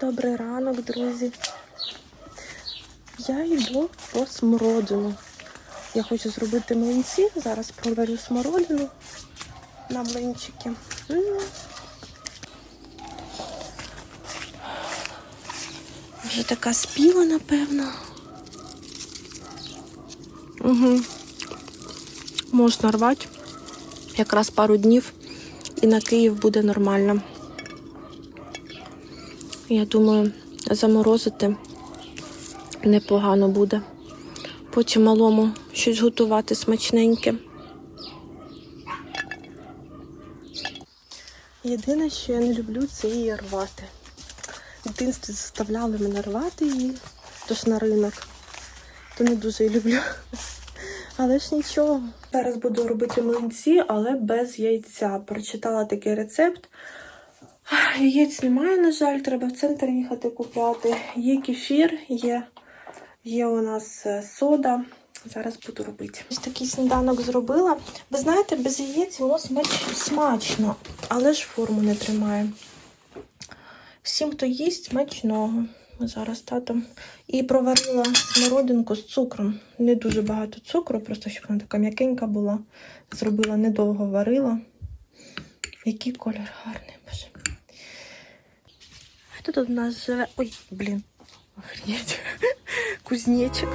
Добрий ранок, друзі. Я йду по смородину. Я хочу зробити млинці. Зараз проварю смородину на млинчики. Вже така спіла, напевно. Угу. Можна рвати. Якраз пару днів і на Київ буде нормально. Я думаю, заморозити непогано буде. Потім малому щось готувати смачненьке. Єдине, що я не люблю, це її рвати. В дитинстві заставляли мене рвати її, тож на ринок. То не дуже її люблю. Але ж нічого. Зараз буду робити млинці, але без яйця. Прочитала такий рецепт. Яєць немає, на жаль, треба в центр їхати купляти. Є кефір, є, є у нас е, сода. Зараз буду робити. Ось такий сніданок зробила. Ви знаєте, без яєць воно смачно, але ж форму не тримає. Всім, хто їсть, смачного. Зараз татом. І проварила смородинку з цукром. Не дуже багато цукру, просто щоб вона така м'якенька була. Зробила недовго варила. Який колір гарний. Хто тут у нас живе? Ой, блін. Охренеть. Кузнечик.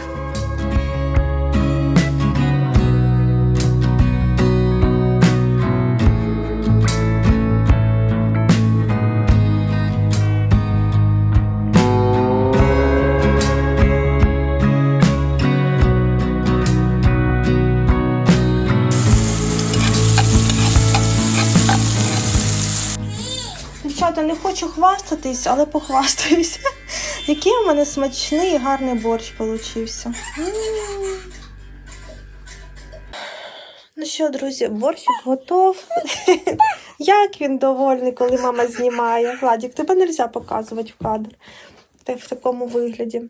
Дівчата, не хочу хвастатись, але похвастаюся. Який у мене смачний і гарний борщ получився. Ну що, друзі, борщ готов. Як він довольний, коли мама знімає. Владік, тебе не можна показувати в кадр. В такому вигляді.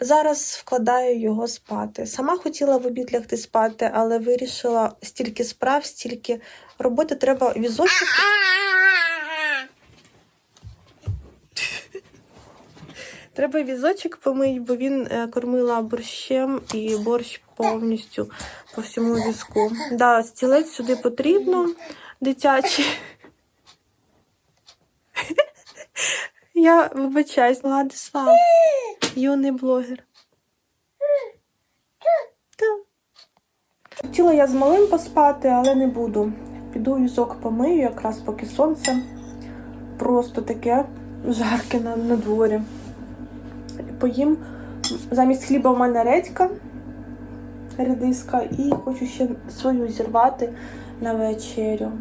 Зараз вкладаю його спати. Сама хотіла в обід лягти спати, але вирішила стільки справ, стільки роботи треба візочок. Треба візочок помити, бо він е, кормила борщем і борщ повністю по всьому візку. Да, стілець сюди потрібно, дитячий. Я вибачаюсь, Владислав, юний блогер. Хотіла я з малим поспати, але не буду. Піду візок помию, якраз поки сонце. Просто таке жарке на, на дворі. Поїм. Замість хліба в мене редька, редиска, і хочу ще свою зірвати на вечерю.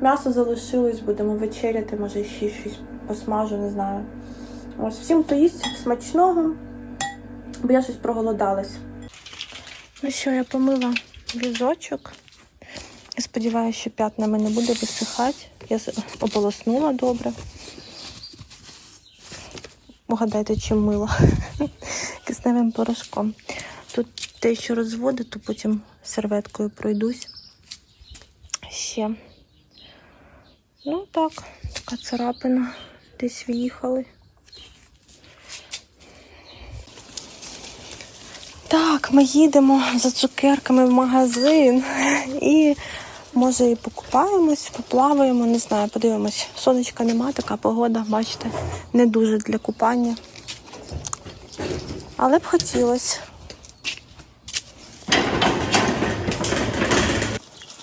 М'ясо залишилось, будемо вечеряти, може ще щось посмажу, не знаю. Ось всім, хто їсть смачного, бо я щось проголодалась. Ну що, я помила візочок. Сподіваюся, що п'ятнами не буде висихати. Я ополоснула добре. Угадайте, чим мила. Кисневим порошком. Тут те, що розводить, то потім серветкою пройдусь. Ще. Ну так, така царапина. Десь в'їхали. Так, ми їдемо за цукерками в магазин і може і покупаємось, поплаваємо, не знаю, подивимось. Сонечка нема, така погода, бачите, не дуже для купання. Але б хотілося.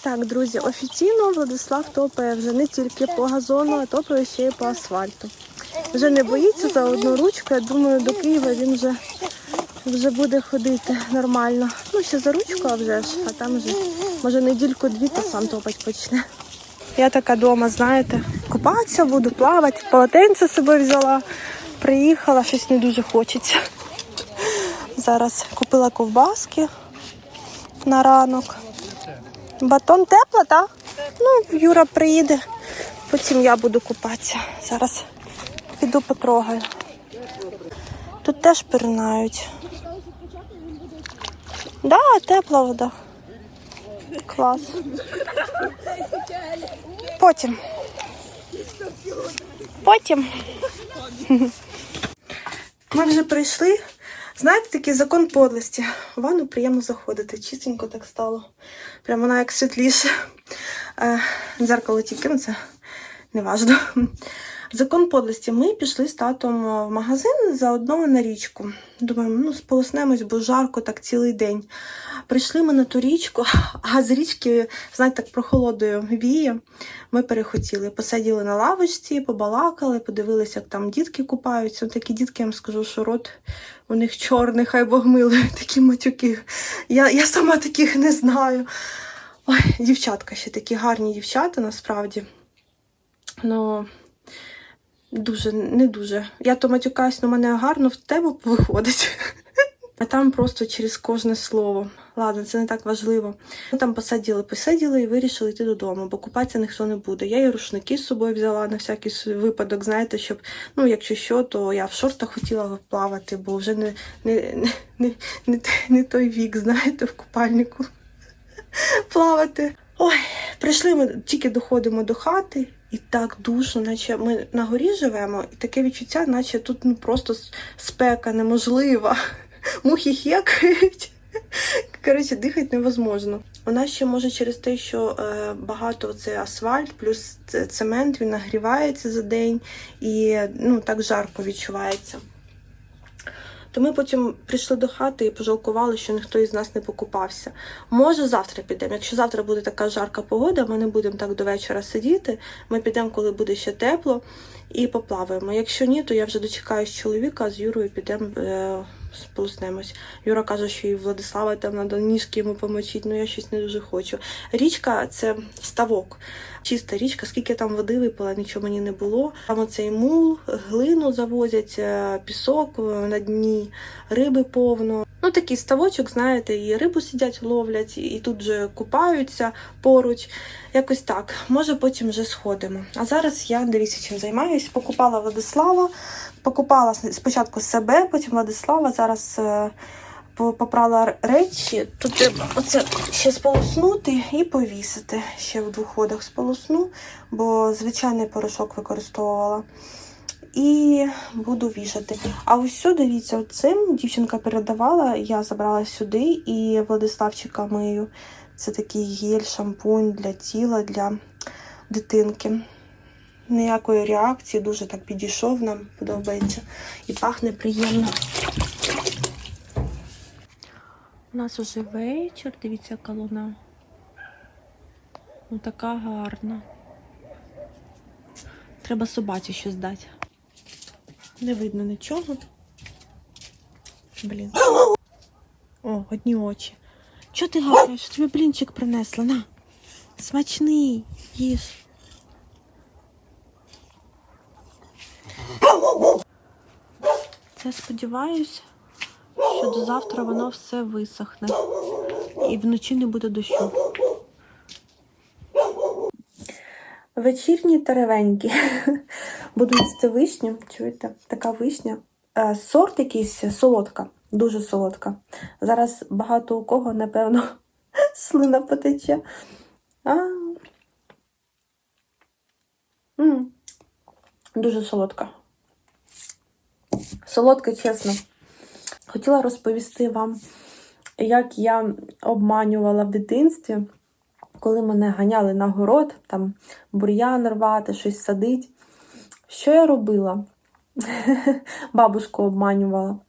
Так, друзі, офіційно Владислав топає вже не тільки по газону, а топає ще й по асфальту. Вже не боїться за одну ручку. Я думаю, до Києва він вже, вже буде ходити нормально. Ну, за ручку, а вже ж, а там вже, може, недільку-дві, то сам топать почне. Я така вдома, знаєте, купатися буду, плавати, полотенце з собою взяла, приїхала, щось не дуже хочеться. Зараз купила ковбаски на ранок. Батон тепло, так? Ну, Юра приїде, потім я буду купатися. Зараз піду потрогаю. Тут теж пиринають. Да, тепла вода. Клас. Потім. Потім. Ми вже прийшли. Знаєте, такий закон подлості. В ванну приємно заходити. Чистенько так стало. Прямо вона як світліше. Е, дзеркало тільки, ну це не важливо. Закон подлості. Ми пішли з татом в магазин заодно на річку. Думаємо, ну сполоснемось, бо жарко так цілий день. Прийшли ми на ту річку, а з річки, знаєте, так прохолодою віє. Ми перехотіли. Посиділи на лавочці, побалакали, подивилися, як там дітки купаються. Такі дітки, я вам скажу, що рот у них чорний, хай Бог милує, такі матюки. Я, я сама таких не знаю. Ой, дівчатка ще такі гарні дівчата, насправді. Ну, дуже, не дуже. Я то матюкаюсь, але мене гарно в тебе виходить. А там просто через кожне слово. Ладно, це не так важливо. Ми там посаділи, посиділи і вирішили йти додому, бо купатися ніхто не буде. Я і рушники з собою взяла на всякий випадок, знаєте, щоб, ну, якщо що, то я в шортах хотіла плавати, бо вже не, не, не, не, не той вік, знаєте, в купальнику плавати. Ой, прийшли ми, тільки доходимо до хати, і так душно, наче ми на горі живемо, і таке відчуття, наче тут ну, просто спека неможлива. Мухи хекають. Коротше, дихати невозможно. Вона ще може через те, що е, багато це асфальт, плюс цемент, він нагрівається за день і ну, так жарко відчувається. То ми потім прийшли до хати і пожалкували, що ніхто із нас не покупався. Може, завтра підемо. Якщо завтра буде така жарка погода, ми не будемо так до вечора сидіти. Ми підемо, коли буде ще тепло, і поплаваємо. Якщо ні, то я вже дочекаюсь чоловіка, з Юрою підемо е. Юра каже, що і Владислава там треба ніжки йому помочити, ну я щось не дуже хочу. Річка це ставок. Чиста річка, скільки там води випала, нічого мені не було. Там оцей мул, глину завозять, е, пісок е, на дні, риби повно. Ну, такий ставочок, знаєте, і рибу сидять, ловлять, і тут же купаються поруч. Якось так. Може, потім вже сходимо. А зараз я дивіться, чим займаюсь. Покупала Владислава, покупала спочатку себе, потім Владислава. Зараз е, попрала речі. Тут треба оце ще сполоснути і повісити. Ще в двох ходах сполосну, бо звичайний порошок використовувала. І буду вішати. А ось сюди, дивіться, цим дівчинка передавала, я забрала сюди і Владиславчика мию. Це такий гель, шампунь для тіла, для дитинки. Ніякої реакції, дуже так підійшов, нам подобається. І пахне приємно. У нас уже вечір, дивіться, яка луна. Ну така гарна. Треба собаці щось дати. Не видно нічого. Блін. О, одні очі. Чого ти гавкаєш? Тобі блінчик принесла, на. Смачний, їж. Це сподіваюся, що до завтра воно все висохне. І вночі не буде дощу. Вечірні теревенькі. Буду їсти вишню. Чуєте? Така вишня. Е, Сорт якийсь солодка, дуже солодка. Зараз багато у кого, напевно, слина потече. А. М. Дуже солодка. Солодка, чесно. Хотіла розповісти вам, як я обманювала в дитинстві, коли мене ганяли на город, там бур'ян рвати, щось садить. Що я робила? Бабушку обманювала.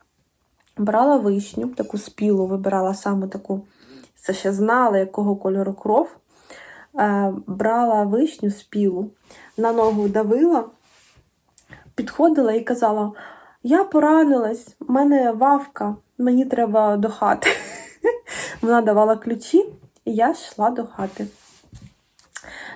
Брала вишню, таку спілу, вибирала саме таку, це ще знала, якого кольору кров. Е, брала вишню спілу, на ногу давила, підходила і казала: Я поранилась, в мене вавка, мені треба до хати. Вона давала ключі, і я йшла до хати.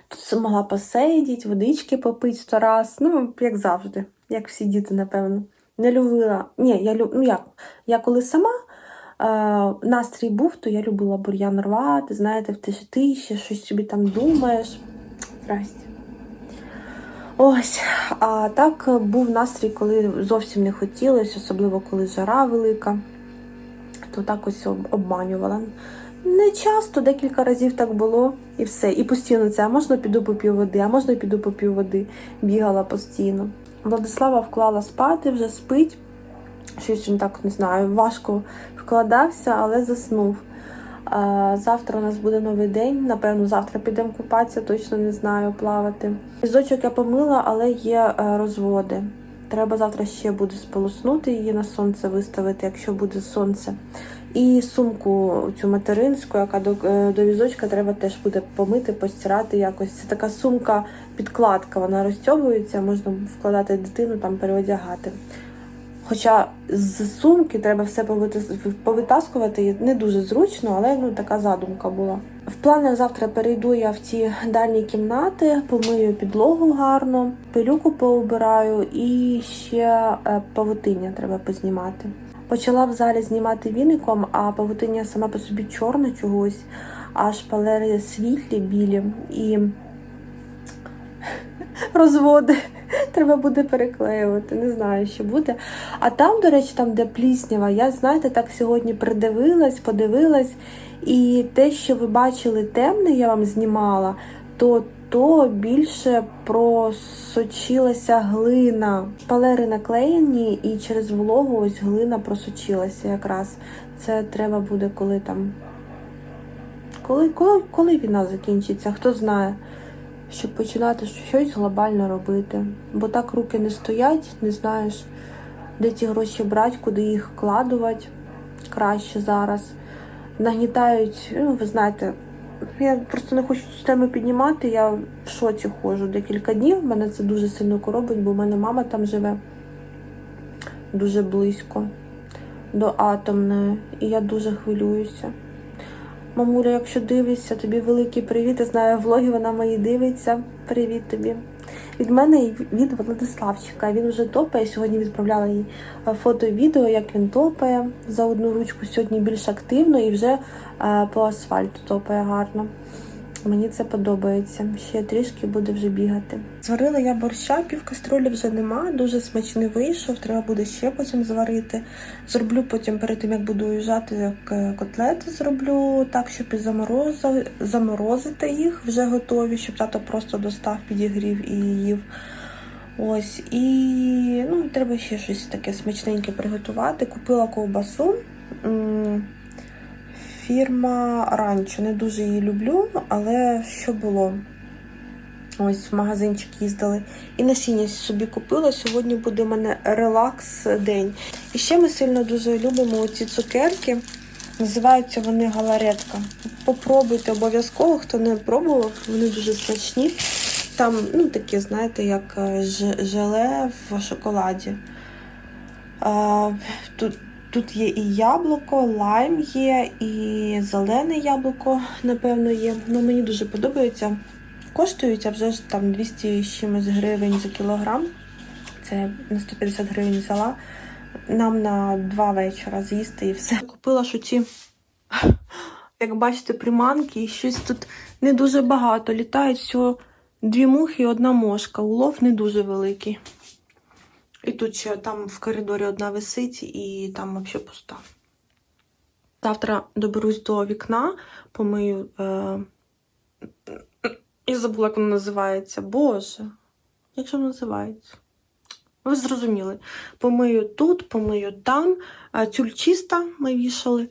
Тут могла посидіти, водички попити сто раз, ну, як завжди, як всі діти, напевно. Не любила. Ні, я люб... ну як? Я коли сама е, настрій був, то я любила бур'ян рвати, знаєте, в тиші тиші, щось собі там думаєш. Здрасте. Ось, а так був настрій, коли зовсім не хотілося, особливо коли жара велика, то так ось обманювала. Не часто, декілька разів так було, і все. І постійно це, а можна піду поп'ю води, а можна піду поп'ю води. Бігала постійно. Владислава вклала спати, вже спить. Щось він так не знаю, важко вкладався, але заснув. Завтра у нас буде новий день. Напевно, завтра підемо купатися, точно не знаю, плавати. Візочок я помила, але є е, розводи. Треба завтра ще буде сполоснути її на сонце виставити, якщо буде сонце. І сумку цю материнську, яка до, е, до візочка, треба теж буде помити, постирати якось. Це така сумка, підкладка, вона розтягується, можна вкладати дитину, там переодягати. Хоча з сумки треба все повитаскувати, не дуже зручно, але ну така задумка була. В планах завтра перейду я в ті дальні кімнати, помию підлогу гарно, пилюку поубираю і ще е, павутиння треба познімати. Почала в залі знімати віником, а павутиння сама по собі чорна чогось, а шпалери світлі, білі і розводи. Треба буде переклеювати, не знаю, що буде. А там, до речі, там, де пліснява, я, знаєте, так сьогодні придивилась, подивилась, і те, що ви бачили темне, я вам знімала, то то більше просочилася глина. Шпалери наклеєні, і через вологу ось глина просочилася якраз. Це треба буде, коли там. Коли, коли, коли війна закінчиться, хто знає щоб починати щось глобально робити. Бо так руки не стоять, не знаєш, де ці гроші брати, куди їх вкладувати краще зараз. Нагнітають, ну, ви знаєте, я просто не хочу цю тему піднімати, я в шоці ходжу декілька днів. Мене це дуже сильно коробить, бо в мене мама там живе дуже близько до атомної, і я дуже хвилююся. Мамуля, якщо дивишся, тобі великий привіт. Я знаю, влоги вона мої дивиться. Привіт тобі. Від мене і від Владиславчика. Він вже топає. Сьогодні відправляла їй е, фото і відео, як він топає за одну ручку. Сьогодні більш активно і вже е, по асфальту топає гарно. Мені це подобається. Ще трішки буде вже бігати. Зварила я борща, пів каструлі вже нема. Дуже смачний вийшов. Треба буде ще потім зварити. Зроблю потім перед тим, як буду уїжджати, як е, котлети зроблю так, щоб і заморозив, заморозити їх вже готові, щоб тато просто достав, підігрів і їв. Ось і ну, треба ще щось таке смачненьке приготувати. Купила ковбасу. Фірма Ранчо. Не дуже її люблю, але що було? Ось в магазинчик їздили. І насіння собі купила. Сьогодні буде у мене релакс день. І ще ми сильно дуже любимо оці цукерки. Називаються вони галаретка. Попробуйте обов'язково, хто не пробував, вони дуже смачні. Там, ну, такі, знаєте, як е, желе в шоколаді. А, тут, тут є і яблуко, лайм є, і зелене яблуко, напевно, є. Ну, мені дуже подобається. Коштують, а вже ж там 200 чимось гривень за кілограм. Це на 150 гривень взяла. Нам на два вечора з'їсти і все. Купила що ці, як бачите, приманки, і щось тут не дуже багато. Літають всього дві мухи і одна мошка. Улов не дуже великий. І тут ще там в коридорі одна висить, і там взагалі пуста. Завтра доберусь до вікна, помию. Е... Я забула, як воно називається. Боже, як же воно називається? Ви зрозуміли. Помию тут, помию там. А, Тюль чиста ми вішали.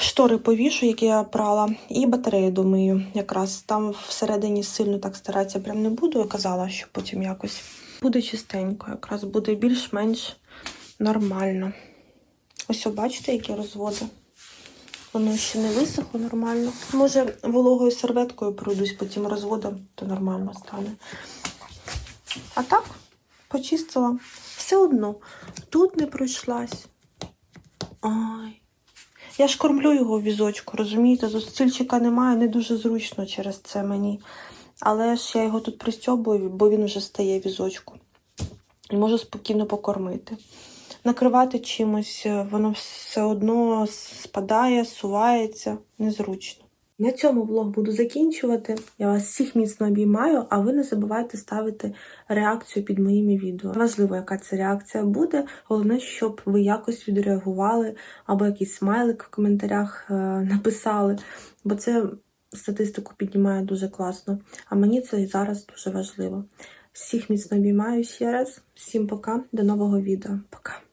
Штори повішу, які я прала, і батарею домию. Якраз там всередині сильно так старатися прям не буду. Я казала, що потім якось буде чистенько, якраз буде більш-менш нормально. Ось, бачите, які розводи. Воно ще не висохло нормально. Може, вологою серветкою пройдусь потім розводом, то нормально стане. А так, почистила. Все одно, тут не пройшлась. Ай. Я ж кормлю його в візочку, розумієте? Застильчика немає, не дуже зручно через це мені. Але ж я його тут пристьобую, бо він вже стає візочку. І можу спокійно покормити. Накривати чимось, е, воно все одно спадає, сувається, незручно. На цьому влог буду закінчувати. Я вас всіх міцно обіймаю, а ви не забувайте ставити реакцію під моїми відео. Важливо, яка це реакція буде. Головне, щоб ви якось відреагували або якийсь смайлик в коментарях е, написали, бо це статистику піднімає дуже класно. А мені це і зараз дуже важливо. Всіх міцно обіймаю ще раз. Всім пока, до нового відео. Пока.